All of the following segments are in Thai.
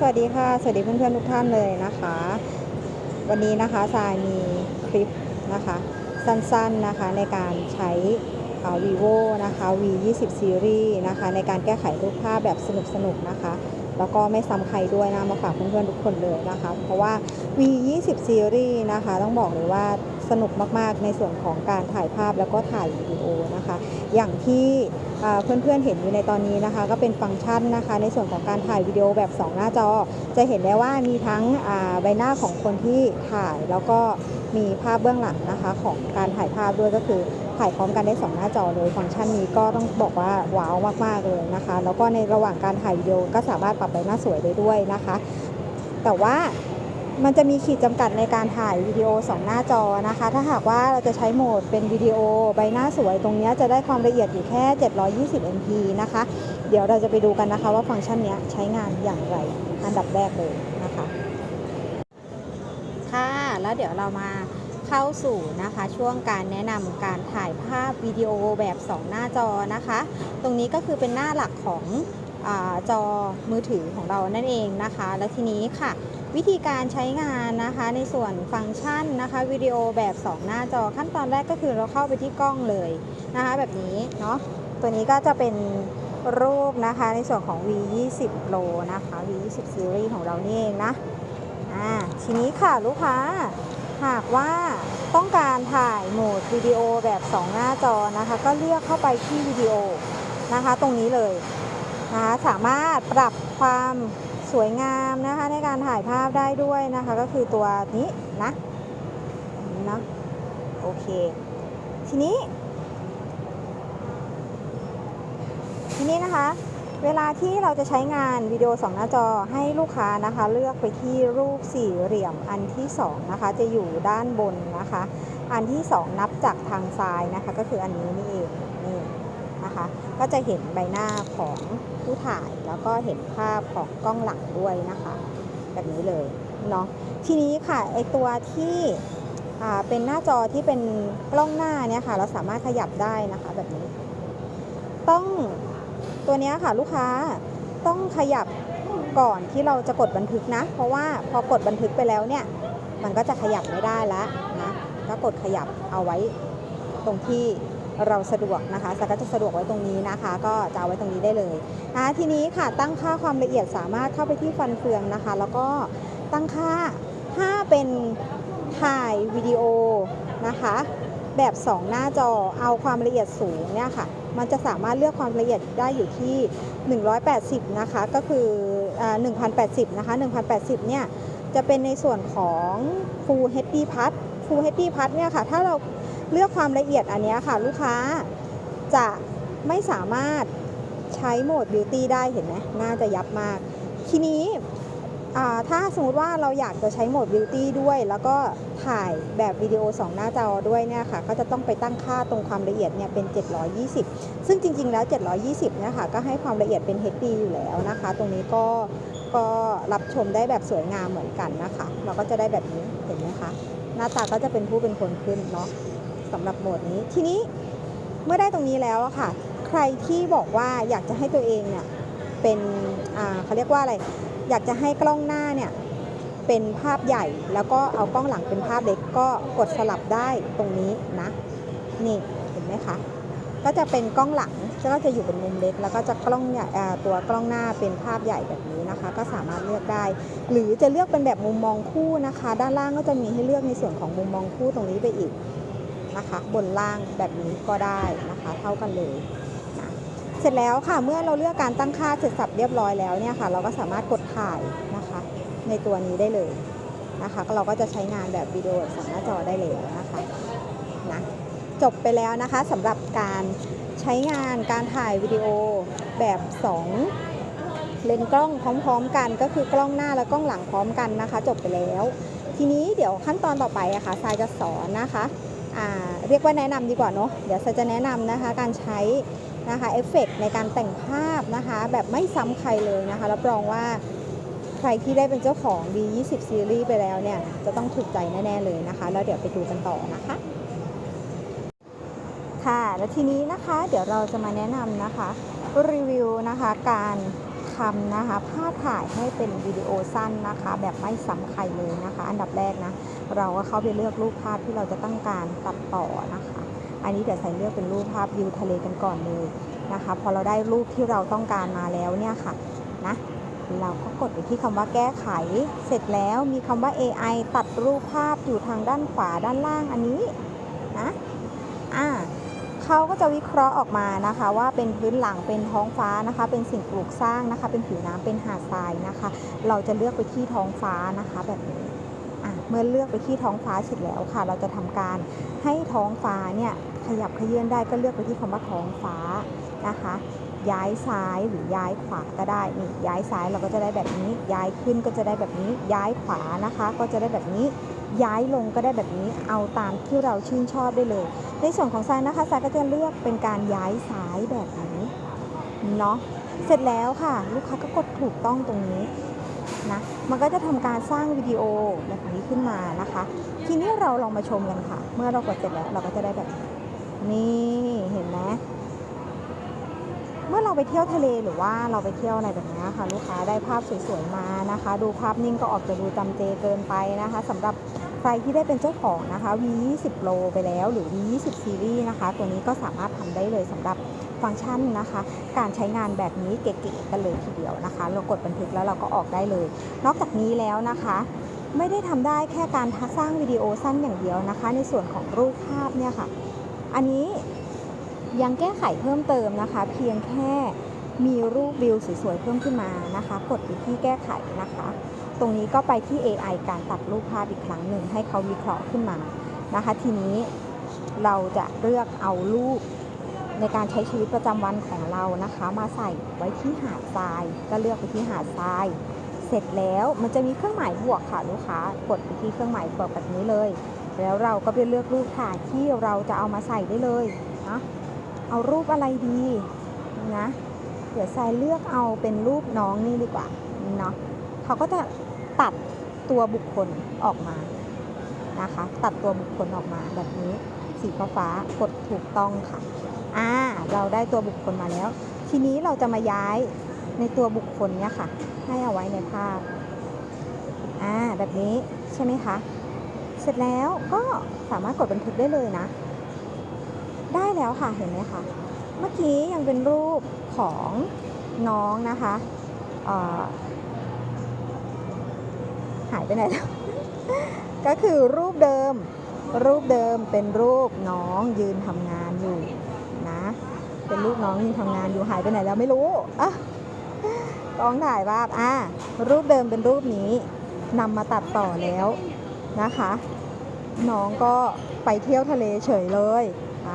สวัสดีค่ะ สวัสดีเพื่อนๆทุกท่านเลยนะคะ วันนี้นะคะทรายมีคลิปนะคะ สั้นๆนะคะในการใช้ vivo นะคะ v 2 0 series นะคะในการแก้ไขรูปภาพแบบสนุกๆนะคะ แล้วก็ไม่ซ้ำใครด้วยนะมาฝากเพื่อนๆทุกคนเลยนะคะ เพราะว่า v 2 0 series นะคะ ต้องบอกเลยว่าสนุกมากๆ ในส่วนของการถ่ายภาพแล้วก็ถ่ายวิดีโอนะคะ อย่างที่อ่าเพื่อนๆเห็นอยู่ในตอนนี้นะคะ ก็เป็นฟังก์ชันนะคะ ในส่วนของการถ่ายวิดีโอแบบ 2 หน้าจอ จะเห็นได้ว่ามีทั้งใบหน้าของคนที่ถ่ายแล้วก็มีภาพเบื้องหลังนะคะของการถ่ายภาพด้วยก็คือ ถ่ายพร้อมกันได้ 2 หน้าจอเลยฟังก์ชันนี้ก็ต้องบอกว่าว้าวมาก ๆ เลยนะคะ แล้วก็ในระหว่างการถ่ายวิดีโอก็สามารถปรับใบหน้าสวยได้ด้วยนะคะ แต่ว่ามันจะมีขีดจำกัดในการถ่ายวิดีโอ 2 หน้าจอนะคะ ถ้าหากว่าเราจะใช้โหมดเป็นวิดีโอใบหน้าสวยตรงนี้จะได้ความละเอียดอยู่แค่ 720 MP นะคะ เดี๋ยวเราจะไปดูกันนะคะว่าฟังก์ชันนี้ใช้งานอย่างไรอันดับแรกเลยนะคะ ค่ะ แล้วเดี๋ยวเรามา เข้าสู่นะคะช่วงการแนะนำการถ่ายภาพวิดีโอแบบ 2 หน้าจอนะคะ ตรงนี้ก็คือเป็นหน้าหลักของอจอมือถือของเรานั่นเองนะคะ และทีนี้ค่ะ วิธีการใช้งานนะคะในส่วนฟังก์ชันนะคะวิดีโอแบบ 2 หน้าจอขั้นตอนแรกก็คือเราเข้าไปที่กล้องเลยนะคะแบบนี้เนาะตัวนี้ก็จะเป็นรูปนะคะในส่วนของ V 2 0 Pro นะคะ V 2 0 Series ของเรานี่เองนะอ่าทีนี้ค่ะลูกค้า หากว่าต้องการถ่ายโหมดวิดีโอแบบ 2 หน้าจอนะคะ ก็เลือกเข้าไปที่วิดีโอนะคะ ตรงนี้เลยนะคะสามารถปรับความสวยงามนะคะ ในการถ่ายภาพได้ด้วยนะคะ ก็คือตัวนี้นะนี่นะโอเค ทีนี้ ทีนี้นะคะ เวลาที่เราจะใช้งานวิดีโอ 2 หน้าจอให้ลูกค้านะคะ เลือกไปที่รูปสี่เหลี่ยมอันที่ 2 นะคะ จะอยู่ด้านบนนะคะ อันที่ 2 นับจากทางซ้ายนะคะ ก็คืออันนี้นี่เองนี่นะคะ ก็จะเห็นใบหน้าของผู้ถ่ายแล้วก็เห็นภาพของกล้องหลังด้วยนะคะ แบบนี้เลยเนาะทีนี้ค่ะไอตัวที่เป็นหน้าจอที่เป็นกล้องหน้าเนี่ยค่ะ เราสามารถขยับได้นะคะแบบนี้ ต้อง ตัวนี้ค่ะลูกค้าต้องขยับก่อนที่เราจะกดบันทึกนะ เพราะว่าพอกดบันทึกไปแล้วเนี่ย มันก็จะขยับไม่ได้แล้วนะก็กดขยับเอาไว้ตรงที่เราสะดวกนะคะสก็จะสะดวกไว้ตรงนี้นะคะ ก็จะเอาไว้ตรงนี้ได้เลยนะทีนี้ค่ะตั้งค่าความละเอียดสามารถเข้าไปที่ฟันเฟืองนะคะ แล้วก็ตั้งค่าถ้าเป็นถ่ายวิดีโอนะคะ แบบ 2 หน้าจอเอาความละเอียดสูงเนี่ยค่ะ มันจะสามารถเลือกความละเอียดได้อยู่ที่ 180 นะคะ ก็คืออ่า1080 นะคะ 1080 เนี่ย จะเป็นในส่วนของ Full HD Plus Full HD Plus เนี่ยค่ะ ถ้าเราเลือกความละเอียดอันนี้ค่ะ ลูกค้าจะไม่สามารถใช้โหมด Beauty ได้เห็นไหมน่าจะยับมาก ทีนี้ถ้าสมมติว่าเราอยากจะใช้โหมด Beauty ด้วย แล้วก็ ถ่ายแบบวิดีโอ 2 หน้าจอด้วยเนี่ยค่ะก็จะต้องไปตั้งค่าตรงความละเอียดเนี่ยเป็น 720 ซึ่งจริง ๆ แล้ว 720เนี่ยค่ะก็ให้ความละเอียดเป็น HD อยู่แล้วนะคะ ตรงนี้ก็ก็รับชมได้แบบสวยงามเหมือนกันนะคะ เราก็จะได้แบบนี้เห็นไหมคะหน้าตาก็จะเป็นผู้เป็นคนขึ้นเนาะสำหรับโหมดนี้ทีนี้เมื่อได้ตรงนี้แล้วอะค่ะ ใครที่บอกว่าอยากจะให้ตัวเองเนี่ยเป็นอ่าเขาเรียกว่าอะไร อยากจะให้กล้องหน้าเนี่ย เป็นภาพใหญ่ แล้วก็เอากล้องหลังเป็นภาพเล็กก็กดสลับได้ตรงนี้นะ นี่เห็นไหมคะ ก็จะเป็นกล้องหลังก็จะอยู่เป็นมุมเล็ก แล้วก็จะกล้องใหญ่ตัวกล้องหน้าเป็นภาพใหญ่แบบนี้นะคะ ก็สามารถเลือกได้ หรือจะเลือกเป็นแบบมุมมองคู่นะคะ ด้านล่างก็จะมีให้เลือกในส่วนของมุมมองคู่ตรงนี้ไปอีกนะคะ บนล่างแบบนี้ก็ได้นะคะ เท่ากันเลยนะเสร็จแล้วค่ะเมื่อเราเลือกการตั้งค่าเสร็จสับเรียบร้อยแล้วเนี่ยค่ะ เราก็สามารถกดถ่ายนะคะ ในตัวนี้ได้เลยนะคะเราก็จะใช้งานแบบวิดีโอสองหน้าจอได้เลยนะคะนะจบไปแล้วนะคะสำหรับการใช้งานการถ่ายวิดีโอแบบ 2 เลนส์กล้องพร้อมๆ กันก็คือกล้องหน้าและกล้องหลังพร้อมกันนะคะ จบไปแล้ว ทีนี้เดี๋ยวขั้นตอนต่อไปอะค่ะทรายจะสอนนะคะเรียกว่าแนะนำดีกว่าเนาะเดี๋ยวทรายจะแนะนำนะคะการใช้นะคะเอฟเฟกในการแต่งภาพนะคะ แบบไม่ซ้ำใครเลยนะคะรับรองว่า ใครที่ได้เป็นเจ้าของ D20 Series ไปแล้วเนี่ย จะต้องถูกใจแน่ ๆ เลยนะคะ แล้วเดี๋ยวไปดูกันต่อนะคะ ค่ะ แล้วทีนี้นะคะ เดี๋ยวเราจะมาแนะนำนะคะ รีวิวนะคะการทำนะคะภาพถ่ายให้เป็นวิดีโอสั้นนะคะ แบบไม่ซ้ำใครเลยนะคะ อันดับแรกนะ เราก็เข้าไปเลือกรูปภาพที่เราจะต้องการตัดต่อนะคะ อันนี้เดี๋ยวใส่เลือกเป็นรูปภาพวิวทะเลกันก่อนเลยนะคะ พอเราได้รูปที่เราต้องการมาแล้วเนี่ยค่ะนะ เราก็กดไปที่คำว่าแก้ไข เสร็จแล้วมีคำว่า AI ตัดรูปภาพอยู่ทางด้านขวาด้านล่างอันนี้นะอ่าเขาก็จะวิเคราะห์ออกมานะคะ ว่าเป็นพื้นหลังเป็นท้องฟ้านะคะ เป็นสิ่งปลูกสร้างนะคะ เป็นผิวน้ำเป็นหาดทรายนะคะ เราจะเลือกไปที่ท้องฟ้านะคะแบบนี้อะเมื่อเลือกไปที่ท้องฟ้าเสร็จแล้วค่ะ เราจะทำการให้ท้องฟ้าเนี่ยขยับเขยื่อนได้ก็เลือกไปที่คำว่าท้องฟ้านะคะ ย้ายซ้ายหรือย้ายขวาก็ได้นี่ย้ายซ้ายเราก็จะได้แบบนี้ ย้ายขึ้นก็จะได้แบบนี้ ย้ายขวานะคะ ก็จะได้แบบนี้ ย้ายลงก็ได้แบบนี้ เอาตามที่เราชื่นชอบได้เลย ในส่วนของทรายนะคะทรายก็จะเลือกเป็นการย้ายซ้ายแบบนี้เนาะเสร็จแล้วค่ะ ลูกค้าก็กดถูกต้องตรงนี้นะมันก็จะทำการสร้างวิดีโอแบบนี้ขึ้นมานะคะ ทีนี้เราลองมาชมกันค่ะ เมื่อเรากดเสร็จแล้วเราก็จะได้แบบนี้นี่เห็นไหม เมื่อเราไปเที่ยวทะเลหรือว่าเราไปเที่ยวอะไรแบบนี้ค่ะลูกค้าได้ภาพสวยๆมานะคะ ดูภาพนิ่งก็ออกจะดูจำเจเกินไปนะคะสำหรับใครที่ได้เป็นเจ้าของนะคะ V20 Pro ไปแล้วหรือ V20 Series นะคะ ตัวนี้ก็สามารถทำได้เลยสำหรับฟังก์ชันนะคะ การใช้งานแบบนี้เก๋ๆกันเลยทีเดียวนะคะ เรากดบันทึกแล้วเราก็ออกได้เลย นอกจากนี้แล้วนะคะไม่ได้ทำได้แค่การสร้างวิดีโอสั้นอย่างเดียวนะคะ ในส่วนของรูปภาพเนี่ยค่ะ อันนี้ ยังแก้ไขเพิ่มเติมนะคะ เพียงแค่มีรูปวิวสวยๆเพิ่มขึ้นมานะคะ กดไปที่แก้ไขนะคะ ตรงนี้ก็ไปที่ AI การตัดรูปภาพอีกครั้งหนึ่งให้เขาวิเคราะห์ขึ้นมานะคะ ทีนี้เราจะเลือกเอารูปในการใช้ชีวิตประจำวันของเรานะคะ มาใส่ไว้ที่หาดทราย ก็เลือกไปที่หาดทราย เสร็จแล้วมันจะมีเครื่องหมายบวกค่ะลูกค้ากดไปที่เครื่องหมายบวกแบบนี้เลย แล้วเราก็ไปเลือกรูปถ่ายที่เราจะเอามาใส่ได้เลยนะ เอารูปอะไรดีนะ เดี๋ยวทรายเลือกเอาเป็นรูปน้องนี่ดีกว่าเนาะเขาก็จะตัดตัวบุคคลออกมานะคะ ตัดตัวบุคคลออกมาแบบนี้สีฟ้าฟากดถูกต้องค่ะอ่าเราได้ตัวบุคคลมาแล้ว ทีนี้เราจะมาย้ายในตัวบุคคลเนี่ยค่ะ ให้เอาไว้ในภาพอ่าแบบนี้ใช่ไหมคะ เสร็จแล้วก็สามารถกดบันทึกได้เลยนะ ได้แล้วค่ะเห็นไหมคะเมื่อกี้ยังเป็นรูปของน้องนะคะหายไปไหนแล้วก็คือรูปเดิม รูปเดิมเป็นรูปน้องยืนทำงานอยู่นะ เป็นรูปน้องยืนทำงานอยู่หายไปไหนแล้วไม่รู้อะกองถ่ายภาพอะรูปเดิมเป็นรูปนี้นำมาตัดต่อแล้วนะคะ น้องก็ไปเที่ยวทะเลเฉยเลย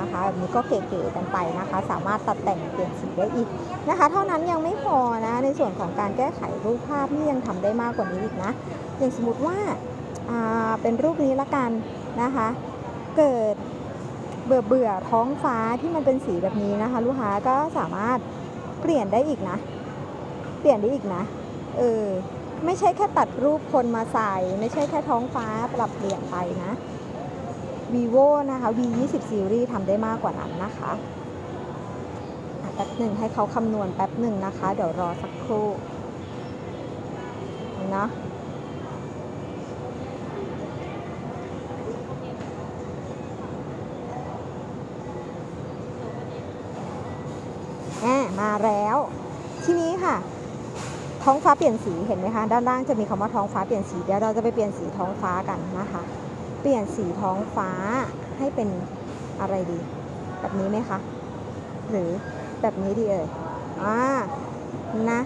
นะคะแบบนี้ก็เก๋ๆกันไปนะคะ สามารถตัดแต่งเปลี่ยนสีได้อีกนะคะ เท่านั้นยังไม่พอนะในส่วนของการแก้ไขรูปภาพนี่ยังทำได้มากกว่านี้อีกนะ อย่างสมมติว่าาเป็นรูปนี้ละกันนะคะ เกิดเบื่อเบื่อท้องฟ้าที่มันเป็นสีแบบนี้นะคะ ลูกค้าก็สามารถเปลี่ยนได้อีกนะ เปลี่ยนได้อีกนะเออไม่ใช่แค่ตัดรูปคนมาใส่ ไม่ใช่แค่ท้องฟ้าปรับเปลี่ยนไปนะ vivo นะคะ v 2 0 series ทำได้มากกว่านั้นนะคะแป๊บหนึ่งให้เขาคำนวณแป๊บหนึ่งนะคะ เดี๋ยวรอสักครู่นะอะมาแล้ว ทีนี้ค่ะ ท้องฟ้าเปลี่ยนสีเห็นไหมคะ ด้านล่างจะมีคำว่าท้องฟ้าเปลี่ยนสี เดี๋ยวเราจะไปเปลี่ยนสีท้องฟ้ากันนะคะ เปลี่ยนสีท้องฟ้าให้เป็นอะไรดี แบบนี้ไหมคะ หรือแบบนี้ดีเอ่ยอ่านะ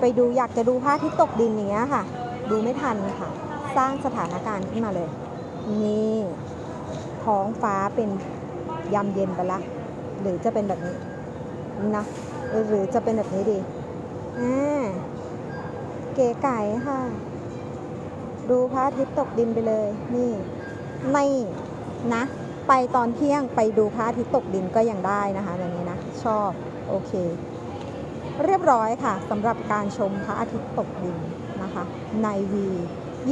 ไปดูอยากจะดูพระอาทิตย์ตกดินอย่างเงี้ยค่ะ ดูไม่ทันค่ะ สร้างสถานการณ์ขึ้นมาเลย นี่ท้องฟ้าเป็นยามเย็นไปละ หรือจะเป็นแบบนี้นะหรือจะเป็นแบบนี้ดีอ่าเก๋ไก่ค่ะ ดูพระอาทิตย์ตกดินไปเลย นี่ไม่นะ ไปตอนเที่ยงไปดูพระอาทิตย์ตกดินก็ยังได้นะคะแบบนี้นะ ชอบ โอเค เรียบร้อยค่ะสำหรับการชมพระอาทิตย์ตกดินนะคะ ใน V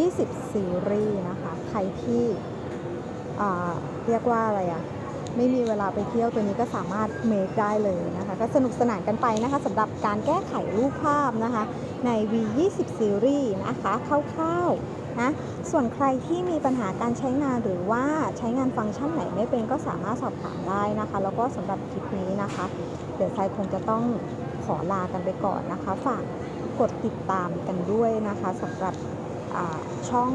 20 ซีรีส์นะคะ ใครที่อ่าเรียกว่าอะไรอะไม่มีเวลาไปเที่ยวตัวนี้ก็สามารถเมคได้เลยนะคะ ก็สนุกสนานกันไปนะคะสำหรับการแก้ไขรูปภาพนะคะ ใน V20 Series นะคะคร่าวๆ นะส่วนใครที่มีปัญหาการใช้งานหรือว่าใช้งานฟังก์ชันไหนไม่เป็นก็สามารถสอบถามได้นะคะ แล้วก็สำหรับคลิปนี้นะคะ เดี๋ยวไซคงจะต้องขอลากันไปก่อนนะคะ ฝากกดติดตามกันด้วยนะคะสำหรับช่อง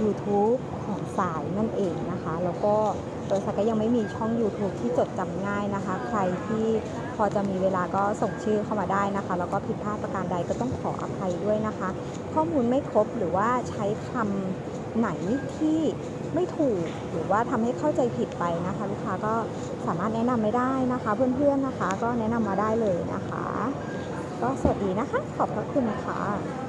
YouTube ของสายนั่นเองนะคะ แล้วก็โดยสายก็ยังไม่มีช่อง YouTube ที่จดจำง่ายนะคะ ใครที่ อจะมีเวลาก็ส่งชื่อเข้ามาได้นะคะ แล้วก็ผิดพลาดประการใดก็ต้องขออภัยด้วยนะคะ ข้อมูลไม่ครบหรือว่าใช้คำไหนที่ไม่ถูกหรือว่าทำให้เข้าใจผิดไปนะคะ ลูกค้าก็สามารถแนะนำไม่ได้นะคะ เพื่อนๆนะคะ ก็แนะนำมาได้เลยนะคะ ก็สวัสดีนะคะ ขอบพระคุณค่ะ